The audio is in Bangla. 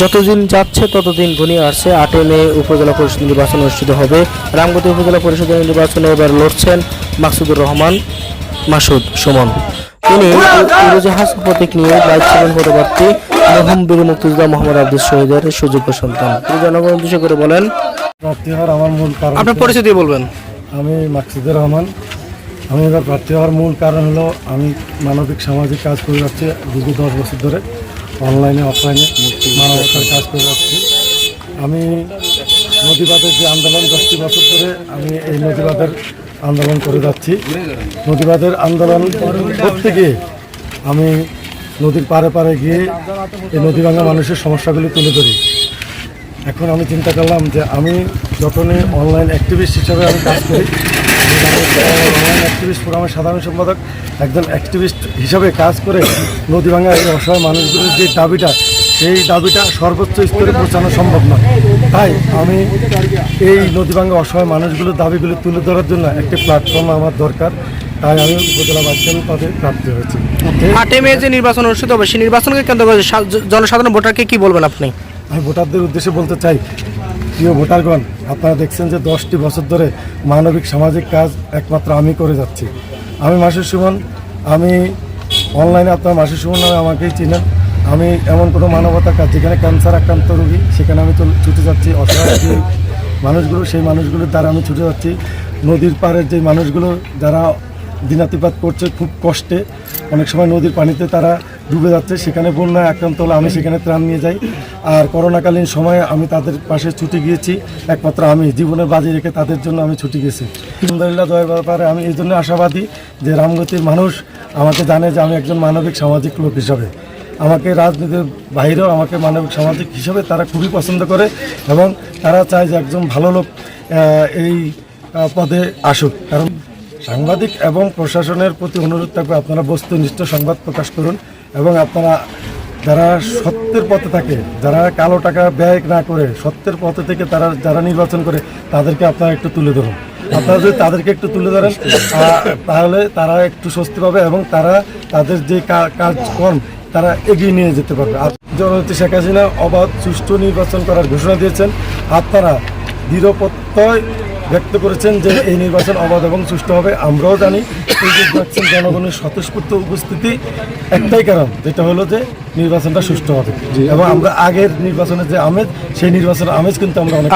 যতদিন যাচ্ছে ততদিন ঘনিয়ে আসছে। আটই মে উপজেলা পরিষদ নির্বাচন অনুষ্ঠিত হবে। রামগতি উপজেলা পরিষদের নির্বাচনে এবার লড়ছেন মাকসুদুর রহমান মাসুদ সুমন। তিনি উড়োজাহাজ প্রতীক নিয়ে লাইভ ছিলেন পরবর্তী মরহুম বীর মুক্তিযোদ্ধা মোহাম্মদ আব্দুল শহীদের সুযোগ্য সন্তান। তিনি জনগণ উদ্দেশ্য করে বলেন প্রার্থী হওয়ার আমার মূল কারণ আপনার দিয়ে বলবেন। আমি মাকসুদুর রহমান। আমি এবার প্রার্থী হওয়ার মূল কারণ হলো আমি মানবিক সামাজিক কাজ করে যাচ্ছি দীর্ঘ দশ বছর ধরে। অনলাইনে, অফলাইনে মানবতার কাজ করে যাচ্ছি। আমি নদীবাদের যে আন্দোলন, দশটি বছর ধরে আমি এই নদীবাদের আন্দোলন করে যাচ্ছি। নদীবাদের আন্দোলন করতে গিয়ে আমি নদীর পারে পারে গিয়ে এই নদী মানুষের সমস্যাগুলি তুলে ধরি। এখন আমি চিন্তা করলাম যে আমি যখনই অনলাইন অ্যাক্টিভিস্ট হিসাবে আমি কাজ করি অনলাইন অ্যাক্টিভিস্ট ফোরামের সাধারণ সম্পাদক একজন অ্যাক্টিভিস্ট হিসাবে কাজ করে নদী ভাঙা এই অসহায় মানুষগুলোর যে দাবিটা, সেই দাবিটা সর্বোচ্চ স্তরে পৌঁছানো সম্ভব নয়। তাই আমি এই নদী ভাঙা অসহায় মানুষগুলোর দাবিগুলো তুলে ধরার জন্য একটি প্ল্যাটফর্ম আমার দরকার। তাই আমি উপজেলা বাচ্চান পদে প্রাপ্তি হয়েছি। আটই মে যে নির্বাচন অনুষ্ঠিত হবে সেই নির্বাচনকে কেন্দ্র করে জনসাধারণ ভোটারকে কি বলবেন আপনি? আমি ভোটারদের উদ্দেশ্যে বলতে চাই প্রিয় ভোটারগণ আপনারা দেখছেন যে দশটি বছর ধরে মানবিক সামাজিক কাজ একমাত্র আমি করে যাচ্ছি। আমি মাসুর সুমন আমি অনলাইনে আপনার মাসুর সুমন নামে আমাকেই চিনেন। আমি এমন কোনো মানবতার কাজ যেখানে ক্যান্সার আক্রান্ত রোগী সেখানে আমি ছুটে যাচ্ছি। অসহায় মানুষগুলো সেই মানুষগুলোর দ্বারা আমি ছুটে যাচ্ছি। নদীর পাড়ের যে মানুষগুলো যারা দিনাতিপাত করছে খুব কষ্টে। অনেক সময় নদীর পানিতে তারা ডুবে যাচ্ছে, সেখানে বন্যায় আক্রান্ত হলে আমি সেখানে ত্রাণ নিয়ে যাই। আর করোনাকালীন সময়ে আমি তাদের পাশে ছুটি গিয়েছি, একমাত্র আমি। জীবনের বাজি রেখে তাদের জন্য আমি ছুটি গেছি। আলহামদুলিল্লাহ দয়ের ব্যাপারে আমি এই জন্য আশাবাদী যে রামগতির মানুষ আমাকে জানে যে আমি একজন মানবিক সামাজিক লোক হিসাবে। আমাকে রাজনীতির বাইরেও আমাকে মানবিক সামাজিক হিসাবে তারা খুবই পছন্দ করে এবং তারা চায় যে একজন ভালো লোক এই পদে আসুক। কারণ সাংবাদিক এবং প্রশাসনের প্রতি অনুরোধ থাকবে। আপনারা বস্তুনিষ্ঠ সংবাদ প্রকাশ করুন এবং আপনারা যারা সত্যের পথে থাকে, যারা কালো টাকা ব্যয় না করে, সত্যের পথে থেকে তারা যারা নির্বাচন করে, তাদেরকে আপনারা একটু তুলে ধরুন। আপনারা যদি তাদেরকে একটু তুলে ধরেন তাহলে তারা একটু স্বস্তি পাবে এবং তারা তাদের যে কাজকর্ম, তারা এগিয়ে নিয়ে যেতে পারবে। আর জননেত্রী শেখ হাসিনা অবাধ সুষ্ঠু নির্বাচন করার ঘোষণা দিয়েছেন। আপনারা দৃঢ় প্রত্যয় ব্যক্ত করেছেন যে এই নির্বাচন অবাধ এবং সুষ্ঠু হবে আমরাও জানি এই যে দেখছেন জনগণের স্বতঃস্ফূর্ত উপস্থিতি একটাই কারণ যেটা হলো যে নির্বাচনটা সুষ্ঠু হবে। এবং আমরা আগের নির্বাচনের যে আমেজ সেই নির্বাচনের আমেজ কিন্তু আমরা অনেক